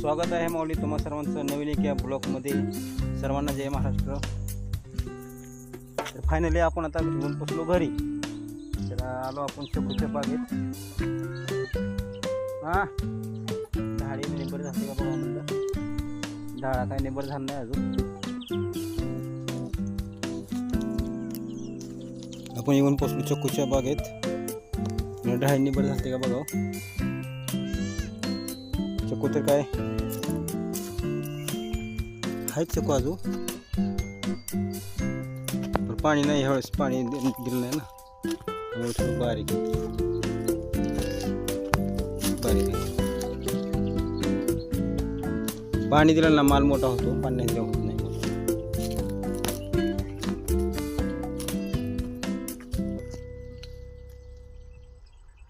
स्वागत आहे माऊली तुम्हा सर्वांचं नवीन एक या ब्लॉकमध्ये सर्वांना जय महाराष्ट्र. तर फायनली आपण आता घेऊन पोचलो घरी. तर आलो आपण चकूच्या बागेत. हां? झाडी निबर झाली का बघा म्हणलं. झाडा काय निबर झाला नाही अजून. आपण येऊन पोचलो चक्कूच्या बागेत. ढाळी निबर झाले का बघा हो. चक्कू तर काय? आहेत ते काजू पण पाणी नाही ह्यावेळेस पाणी दिलं नाही ना. थोडं बारीक बारीक पाणी दिलं ना माल मोठा होतो पाणी नाही होत नाही.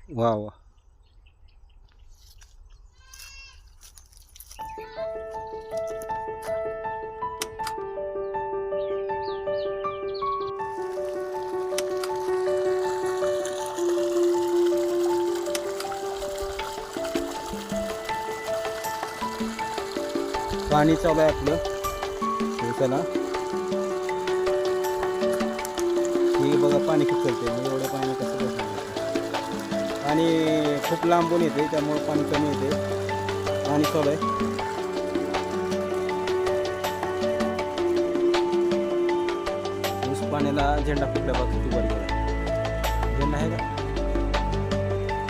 वा वा. पाणी चालू आहे आपलं. हे चला. हे बघा पाणी खूप चालते मग एवढ्या पाणी कसं बसणार आणि? खूप लांबून येते त्यामुळे पाणी कमी येते. पाणी चालू आहे. ऊस पाण्याला झेंडा फुटला बघ किती झेंडा आहे का?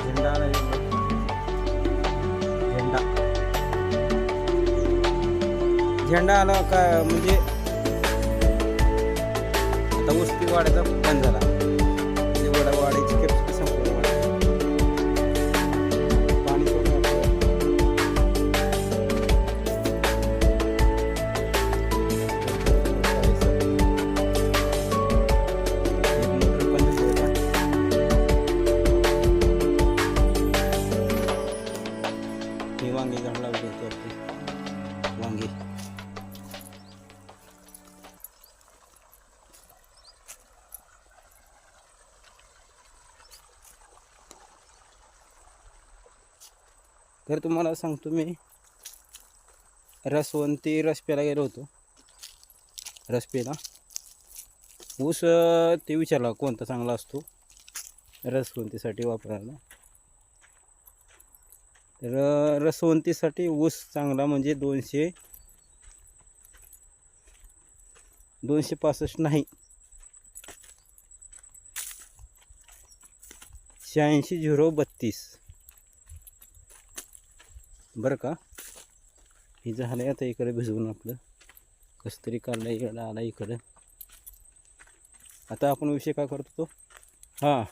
झेंडा नाही झेंडा झेंडा आला का म्हणजे आता वस्ती वाढायचा बंद झाला. म्हणजे वडा वाढायची कॅपॅसिटी संपूर्ण पाणी वांगे वांगे. तर तुम्हाला सांगतो मी रसवंती रसप्याला गेलो होतो. रस ऊस ते विचारला कोणता चांगला असतो? रसवंतीसाठी वापरायला. तर रसवंतीसाठी ऊस चांगला म्हणजे दोनशे दोनशे पासष्ट नाही. शहाऐंशी झिरो बत्तीस. बरं का? हे झालं आता इकडे भिजवून आपलं. कसं तरी काढलं इकडं आला इकडं. आता आपण विषय काय करतो तो? हां.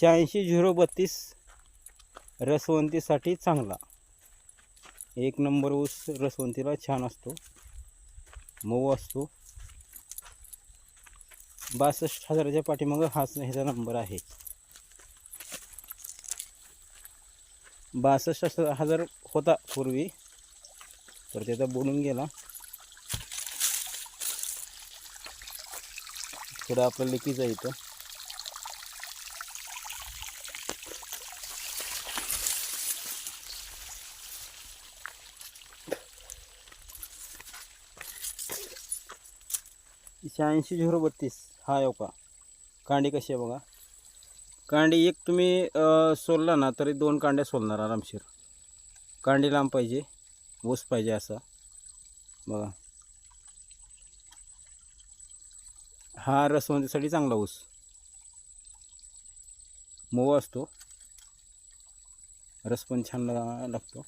शहाऐंशी झिरो बत्तीस रसवंतीसाठी चांगला. एक नंबर ऊस रसवंतीला छान असतो. मऊ असतो. बासष्ट हजाराच्या पाठीमागं हाच ह्याचा नंबर आहे. बासष्ट हजार होता पूर्वी. तर त्याचा बुडून गेला. थोडं आपलं लेकीचं आहे इथं. शहाऐंशी झिरो बत्तीस. हा येऊ का? कांडी कशी आहे बघा? कांडी एक तुम्ही सोलला ना तरी दोन कांड्या सोलणार आरामशीर. कांडी लांब पाहिजे ऊस पाहिजे असा. बघा. हा रसवंतीसाठी चांगला ऊस. मऊ असतो. रस पण छान ला- लागतो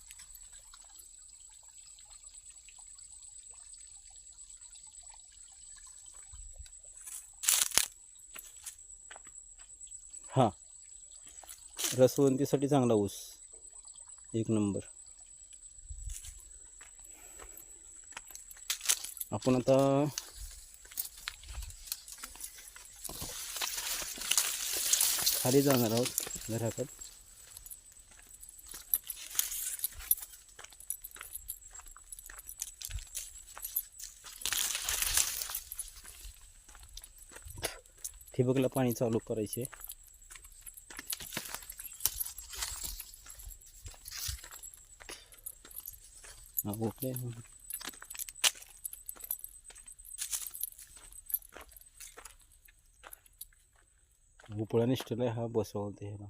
हां रसवंतीसाठी चांगला ऊस. एक नंबर. आपण आता खाली जाणार आहोत घराकडे. ठिबकला पाणी चालू करायचे हा, ओके उपळा निष्ठला हा बसवते ह्याला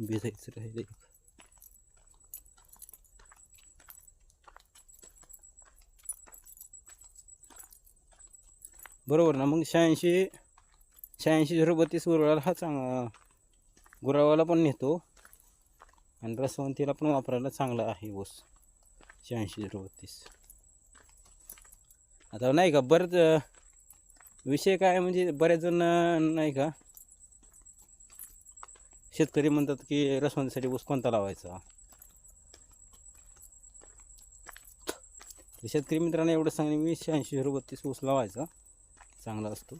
भिजायचं राहिले बरोबर ना मग शहाऐंशी शहाऐंशी झिरो बत्तीस गुरवाला हा चांगला गुरावाला पण नेतो. आणि रसवंतीला पण वापरायला चांगला आहे ऊस. शहाऐंशी झिरो बत्तीस. आता नाही का बरंच विषय काय म्हणजे बरेच जण नाही का शेतकरी म्हणतात की रसवंतीसाठी ऊस कोणता लावायचा? शेतकरी मित्रांनो एवढं सांगणे मी शहाऐंशी झिरो बत्तीस ऊस लावायचा. चांगला असतो.